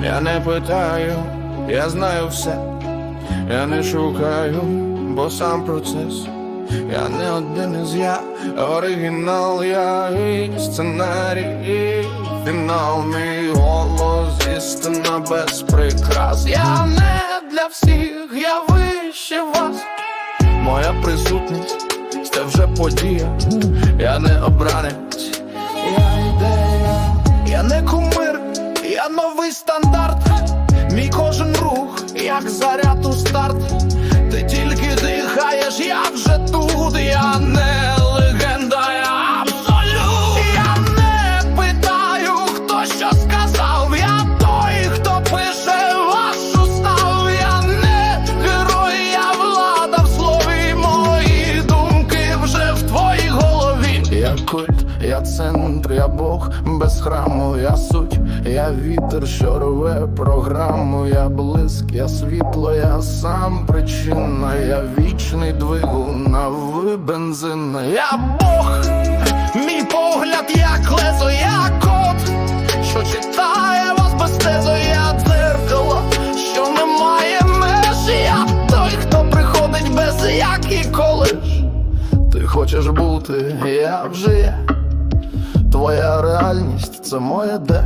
не питаю, я знаю все, я не шукаю, бо сам процес. Я не один із я, оригінал, я і сценарій, і фінал, мій голос, істина без прикрас. Я не для всіх, я вище вас. Моя присутність це вже подія, я не обранець, стандарт. Мій кожен рух, як заряд у старт. Я центр, я Бог без храму, я суть, я вітер, що рве програму, я блиск, я світло, я сам причина, я вічний двигун, а ви бензин, я Бог, мій погляд, як лезо, я кот, що читає вас без тезо, я дзеркало, що не має меж, я той, хто приходить без як і коли. Хочеш бути, я вже. Твоя реальність це моє де.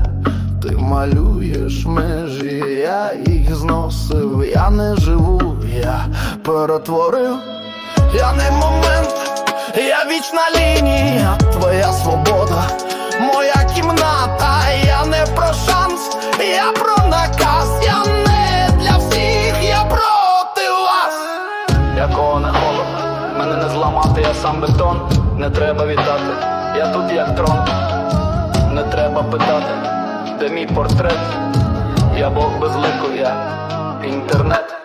Ти малюєш межі, я їх зносив, я не живу, я перетворив, я не момент, я вічна лінія, твоя свобода, моя кімната, я не про шанс, я про наказ, я не для всіх, я проти вас. Якого не холод, мене не зламати, я сам бетон, не треба вітати, я тут як трон, не треба питати, де мій портрет, я Бог без лику, я інтернет.